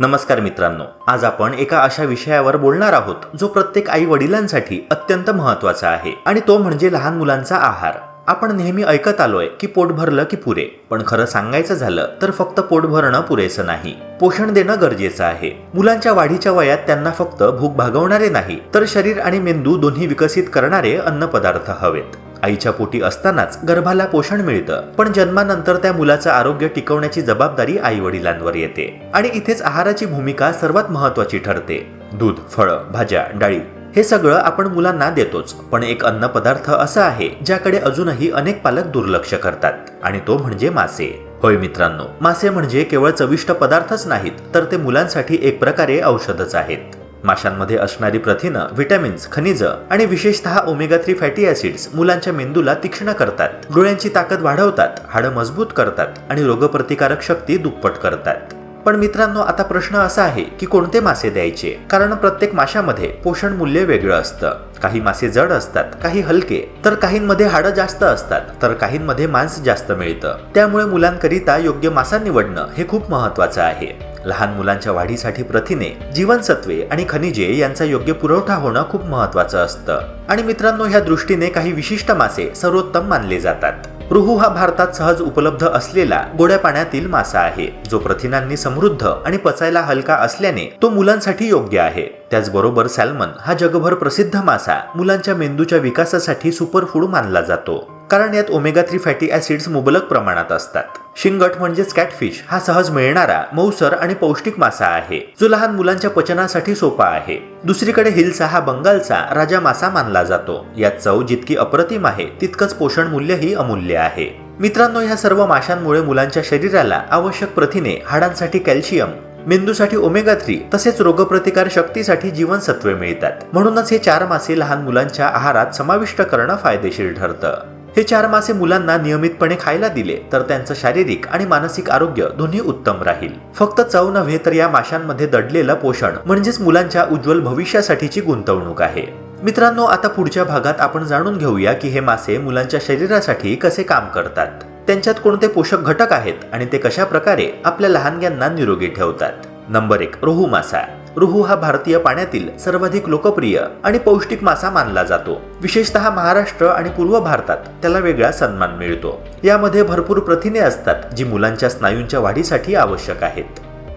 नमस्कार मित्रांनो आज आपण एका अशा विषयावर बोलणार आहोत जो प्रत्येक आई वडिलांसाठी अत्यंत महत्त्वाचा आहे आणि तो म्हणजे लहान मुलांचा आहार. आपण नेहमी ऐकत आलोय की पोट भरलं की पुरे पण खरं सांगायचं झालं तर फक्त पोट भरणं पुरेसं नाही. पोषण देणं गरजेचं आहे. मुलांच्या वाढीच्या वयात त्यांना फक्त भूक भागवणारे नाही तर शरीर आणि मेंदू दोन्ही विकसित करणारे अन्नपदार्थ हवेत. आईच्या पोटी असतानाच गर्भाला पोषण मिळतं. पण जन्मानंतर त्या मुलाचं आरोग्य टिकवण्याची जबाबदारी आई वडिलांवर येते. आणि इथेच आहाराची भूमिका सर्वात महत्वाची ठरते. दूध फळं भाज्या डाळी हे सगळं आपण मुलांना देतोच. पण एक अन्न पदार्थ असा आहे ज्याकडे अजूनही अनेक पालक दुर्लक्ष करतात. आणि तो म्हणजे मासे. होय मित्रांनो मासे म्हणजे केवळ चविष्ट पदार्थच नाहीत तर ते मुलांसाठी एक प्रकारे औषधच आहेत. माशांमध्ये असणारी प्रथिनं व्हिटॅमिन्स खनिज आणि विशेषतः ओमेगा थ्री फॅटी ऍसिड्स मुलांच्या मेंदूला तीक्ष्ण करतात. डोळ्यांची ताकद वाढवतात हाडं मजबूत करतात आणि रोगप्रतिकारक शक्ती दुप्पट करतात. पण मित्रांनो आता प्रश्न असा आहे की कोणते मासे द्यायचे? कारण प्रत्येक माशामध्ये पोषण मूल्य वेगळं असतं. काही मासे जड असतात काही हलके. तर काहींमध्ये हाडं जास्त असतात तर काहींमध्ये मांस जास्त मिळतं. त्यामुळे मुलांकरिता योग्य मासा निवडणं हे खूप महत्वाचं आहे. लहान मुलांच्या वाढीसाठी प्रथिने जीवनसत्वे आणि खनिजे यांचा योग्य पुरवठा होणं खूप महत्वाचं असतं. आणि मित्रांनो ह्या दृष्टीने काही विशिष्ट मासे सर्वोत्तम मानले जातात. रुहू हा भारतात सहज उपलब्ध असलेला गोड्या पाण्यातील मासा आहे. जो प्रथिनांनी समृद्ध आणि पचायला हलका असल्याने तो मुलांसाठी योग्य आहे. त्याचबरोबर सॅल्मन हा जगभर प्रसिद्ध मासा मुलांच्या मेंदूच्या विकासासाठी सुपरफूड मानला जातो. कारण यात ओमेगा थ्री फॅटी ॲसिड्स मुबलक प्रमाणात असतात. शिंगट म्हणजेच कॅटफिश हा सहज मिळणारा मऊसर आणि पौष्टिक मासा आहे. जो लहान मुलांच्या पचनासाठी सोपा आहे. दुसरीकडे हिल्सा हा बंगालचा राजा मासा मानला जातो. यात चव जितकी अप्रतिम आहे तितकंच पोषण मूल्यही अमूल्य आहे. मित्रांनो ह्या सर्व माशांमुळे मुलांच्या शरीराला आवश्यक प्रथिने हाडांसाठी कॅल्शियम मेंदूसाठी ओमेगा थ्री तसेच रोगप्रतिकार शक्तीसाठी जीवनसत्वे मिळतात. म्हणूनच हे चार मासे लहान मुलांच्या आहारात समाविष्ट करणं फायदेशीर ठरतं. हे चार मासे मुलांना नियमितपणे खायला दिले तर त्यांचं शारीरिक आणि मानसिक आरोग्य दोन्ही उत्तम राहील. फक्त चव नव्हे तर या माशांमध्ये दडलेलं पोषण म्हणजेच मुलांच्या उज्ज्वल भविष्यासाठीची गुंतवणूक आहे. मित्रांनो आता पुढच्या भागात आपण जाणून घेऊया की हे मासे मुलांच्या शरीरासाठी कसे काम करतात. त्यांच्यात कोणते पोषक घटक आहेत आणि ते कशा प्रकारे आपल्या लहानग्यांना निरोगी ठेवतात. नंबर एक रोहू मासा. रुहू हा भारतीय पाण्यातील सर्वाधिक लोकप्रिय आणि पौष्टिक मासा मानला जातो. विशेषतः महाराष्ट्र आणि पूर्व भारतात त्याला वेगळा सन्मान मिळतो. यामध्ये भरपूर प्रथिने असतात जी मुलांच्या स्नायूंच्या वाढीसाठी आवश्यक आहेत.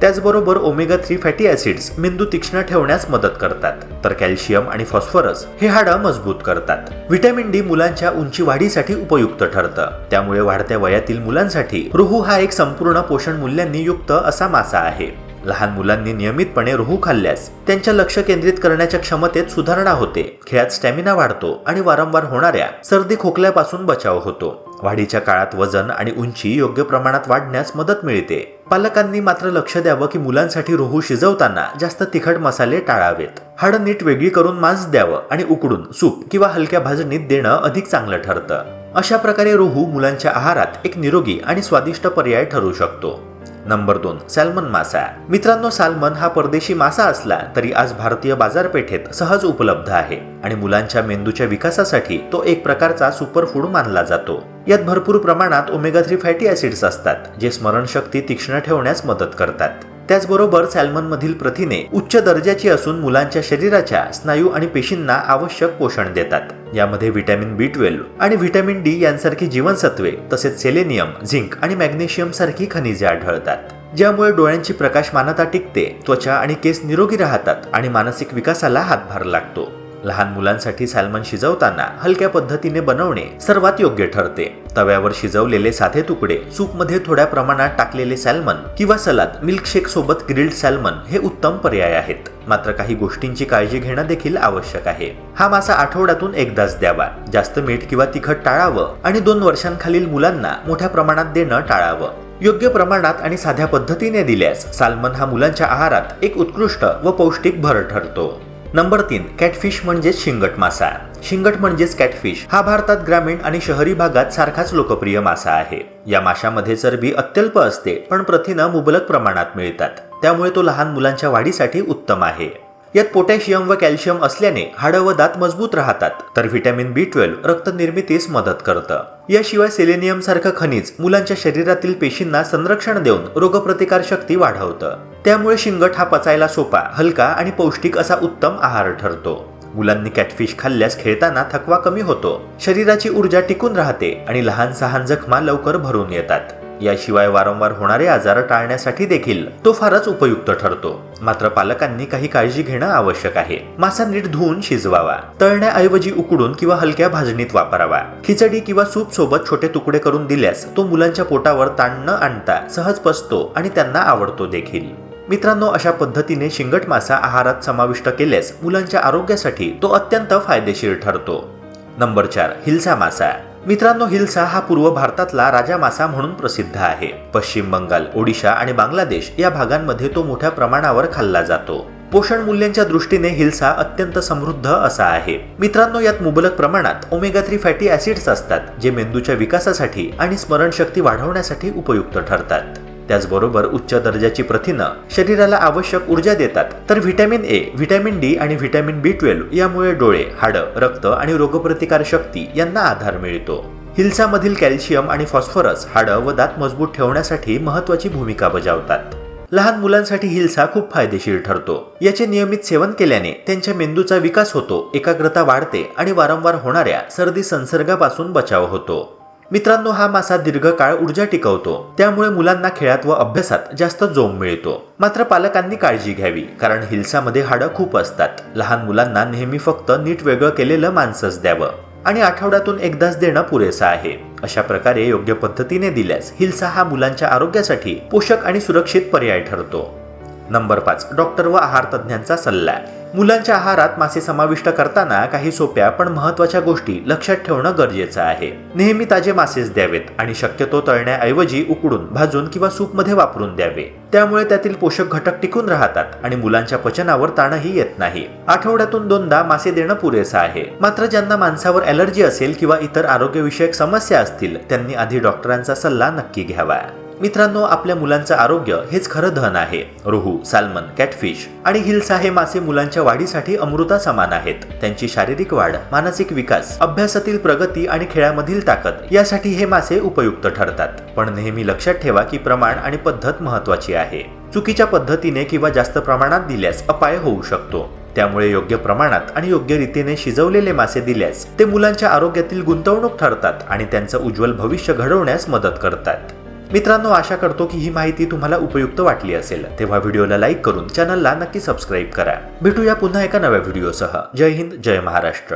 त्याचबरोबर ओमेगा थ्री फॅटी ऍसिड्स मेंदू तीक्ष्ण ठेवण्यास मदत करतात. तर कॅल्शियम आणि फॉस्फरस हे हाडं मजबूत करतात. व्हिटॅमिन डी मुलांच्या उंची वाढीसाठी उपयुक्त ठरतं. त्यामुळे वाढत्या वयातील मुलांसाठी रुहू हा एक संपूर्ण पोषण मूल्यांनी युक्त असा मासा आहे. लहान मुलांनी नियमितपणे रोहू खाल्ल्यास त्यांच्या लक्ष केंद्रित करण्याच्या क्षमतेत सुधारणा होते. खेळात स्टॅमिना वाढतो आणि वारंवार होणाऱ्या सर्दी खोकल्यापासून बचाव होतो. वाढीच्या काळात वजन आणि उंची योग्य प्रमाणात वाढण्यास मदत मिळते. पालकांनी मात्र लक्ष द्यावं की मुलांसाठी रोहू शिजवताना जास्त तिखट मसाले टाळावेत. हाड नीट वेगळी करून मांस द्यावं आणि उकडून सूप किंवा हलक्या भाजणीत देणं अधिक चांगलं ठरतं. अशा प्रकारे रोहू मुलांच्या आहारात एक निरोगी आणि स्वादिष्ट पर्याय ठरू शकतो. नंबर दोन सॅल्मन मासा. मित्रांनो सॅल्मन हा परदेशी मासा असला तरी आज भारतीय बाजारपेठेत सहज उपलब्ध आहे आणि मुलांच्या मेंदूच्या विकासासाठी तो एक प्रकारचा सुपरफूड मानला जातो. यात भरपूर प्रमाणात ओमेगा थ्री फॅटी ऍसिड्स असतात जे स्मरणशक्ती तीक्ष्ण ठेवण्यास मदत करतात. त्याचबरोबर सॅल्मनमधील प्रथिने उच्च दर्जाची असून मुलांच्या शरीराच्या स्नायू आणि पेशींना आवश्यक पोषण देतात. यामध्ये व्हिटॅमिन बी ट्वेल्व आणि व्हिटॅमिन डी यांसारखी जीवनसत्वे तसेच सेलेनियम झिंक आणि मॅग्नेशियम सारखी खनिजे आढळतात. ज्यामुळे डोळ्यांची प्रकाशमानता टिकते त्वचा आणि केस निरोगी राहतात आणि मानसिक विकासाला हातभार लागतो. लहान मुलांसाठी सॅल्मन शिजवताना हलक्या पद्धतीने बनवणे सर्वात योग्य ठरते. तव्यावर शिजवलेले साधे तुकडे सूपमध्ये थोड्या प्रमाणात टाकलेले सॅल्मन किंवा सलाद मिल्कशेक सोबत ग्रिल्ड सॅल्मन हे उत्तम पर्याय आहेत. मात्र काही गोष्टींची काळजी घेणं देखील आवश्यक आहे. हा मासा आठवड्यातून एकदाच द्यावा. जास्त मीठ किंवा तिखट टाळावं आणि दोन वर्षांखालील मुलांना मोठ्या प्रमाणात देणं टाळावं. योग्य प्रमाणात आणि साध्या पद्धतीने दिल्यास साल्मन हा मुलांच्या आहारात एक उत्कृष्ट व पौष्टिक भर ठरतो. नंबर तीन कॅटफिश म्हणजेच शिंगट मासा. शिंगट म्हणजेच कॅटफिश हा भारतात ग्रामीण आणि शहरी भागात सारखाच लोकप्रिय मासा आहे. या माशामध्ये चरबी अत्यल्प असते पण प्रथिनं मुबलक प्रमाणात मिळतात. त्यामुळे तो लहान मुलांच्या वाढीसाठी उत्तम आहे. यात पोटॅशियम व कॅल्शियम असल्याने हाडं व दात मजबूत राहतात तर व्हिटॅमिन बी ट्वेल्व रक्त निर्मितीस मदत करतं. याशिवाय सेलेनियम सारखं खनिज मुलांच्या शरीरातील पेशींना संरक्षण देऊन रोगप्रतिकार शक्ती वाढवतं. त्यामुळे शिंगट हा पचायला सोपा हलका आणि पौष्टिक असा उत्तम आहार ठरतो. मुलांनी कॅटफिश खाल्ल्यास खेळताना थकवा कमी होतो. शरीराची ऊर्जा टिकून राहते आणि लहान सहान जखमा लवकर भरून येतात. याशिवाय वारंवार होणारे आजार टाळण्यासाठी देखील तो फारच उपयुक्त ठरतो. मात्र पालकांनी काही काळजी घेणं आवश्यक आहे. मासा नीट धुवून शिजवावा. तळण्याऐवजी उकडून किंवा हलक्या भाजणीत वापरावा. खिचडी किंवा सूप सोबत छोटे तुकडे करून दिल्यास तो मुलांच्या पोटावर ताण न आणता सहज पचतो आणि त्यांना आवडतो देखील. मित्रांनो अशा पद्धतीने शिंगट मासा आहारात समाविष्ट केल्यास मुलांच्या आरोग्यासाठी तो अत्यंत फायदेशीर ठरतो. नंबर चार हिलसा मासा. मित्रांनो हिल्सा हा पूर्व भारतातला राजा मासा म्हणून प्रसिद्ध आहे. पश्चिम बंगाल ओडिशा आणि बांगलादेश या भागांमध्ये तो मोठ्या प्रमाणावर खाल्ला जातो. पोषण मूल्यांच्या दृष्टीने हिल्सा अत्यंत समृद्ध असा आहे. मित्रांनो यात मुबलक प्रमाणात ओमेगा थ्री फॅटी ऍसिड्स असतात जे मेंदूच्या विकासासाठी आणि स्मरणशक्ती वाढवण्यासाठी उपयुक्त ठरतात. त्याचबरोबर उच्च दर्जाची प्रथिनं शरीराला आवश्यक ऊर्जा देतात. तर व्हिटॅमिन ए व्हिटॅमिन डी आणि व्हिटॅमिन बी ट्वेल्व यामुळे डोळे हाडं रक्त आणि रोगप्रतिकार शक्ती यांना आधार मिळतो. हिल्सामधील कॅल्शियम आणि फॉस्फरस हाडं व दात मजबूत ठेवण्यासाठी महत्वाची भूमिका बजावतात. लहान मुलांसाठी हिल्सा खूप फायदेशीर ठरतो. याचे नियमित सेवन केल्याने त्यांच्या मेंदूचा विकास होतो एकाग्रता वाढते आणि वारंवार होणाऱ्या सर्दी संसर्गापासून बचाव होतो. मित्रांनो हा मासा दीर्घकाळ ऊर्जा टिकवतो. त्यामुळे मुलांना खेळात व अभ्यासात जास्त जोम मिळतो. मात्र पालकांनी काळजी घ्यावी कारण हिल्सामध्ये हाडं खूप असतात. लहान मुलांना नेहमी फक्त नीट वेगळं केलेलं मांसच द्यावं. आणि आठवड्यातून एकदाच देणं पुरेसं आहे. अशा प्रकारे योग्य पद्धतीने दिल्यास हिल्सा हा मुलांच्या आरोग्यासाठी पोषक आणि सुरक्षित पर्याय ठरतो. नंबर पाच डॉक्टर व आहार तज्ज्ञांचा सल्ला. मुलांच्या आहारात मासे समाविष्ट करताना काही सोप्या पण महत्त्वाच्या गोष्टी लक्षात ठेवणं गरजेचं आहे. नेहमी ताजे मासेच द्यावेत आणि शक्यतो तळण्याऐवजी उकडून भाजून किंवा सूपमध्ये वापरून द्यावे. त्यामुळे त्यातील पोषक घटक टिकून राहतात आणि मुलांच्या पचनावर ताणही येत नाही. आठवड्यातून दोनदा मासे देणं पुरेसं आहे. मात्र ज्यांना माणसावर ॲलर्जी असेल किंवा इतर आरोग्यविषयक समस्या असतील त्यांनी आधी डॉक्टरांचा सल्ला नक्की घ्यावा. मित्रांनो आपल्या मुलांचं आरोग्य हेच खरं धन आहे. रोहू साल्मन कॅटफिश आणि हिल्सा हे मासे मुलांच्या वाढीसाठी अमृता समान आहेत. त्यांची शारीरिक वाढ मानसिक विकास अभ्यासातील प्रगती आणि खेळामधील ताकद यासाठी हे मासे उपयुक्त ठरतात. पण नेहमी लक्षात ठेवा की प्रमाण आणि पद्धत महत्वाची आहे. चुकीच्या पद्धतीने किंवा जास्त प्रमाणात दिल्यास अपाय होऊ शकतो. त्यामुळे योग्य प्रमाणात आणि योग्य रीतीने शिजवलेले मासे दिल्यास ते मुलांच्या आरोग्यातील गुंतवणूक ठरतात आणि त्यांचं उज्ज्वल भविष्य घडवण्यास मदत करतात. मित्रांनो आशा करतो की ही माहिती तुम्हाला उपयुक्त वाटली असेल. तेव्हा व्हिडिओला लाईक करून चॅनलला नक्की सबस्क्राईब करा. भेटूया पुन्हा एका नव्या व्हिडिओसह. जय हिंद जय महाराष्ट्र.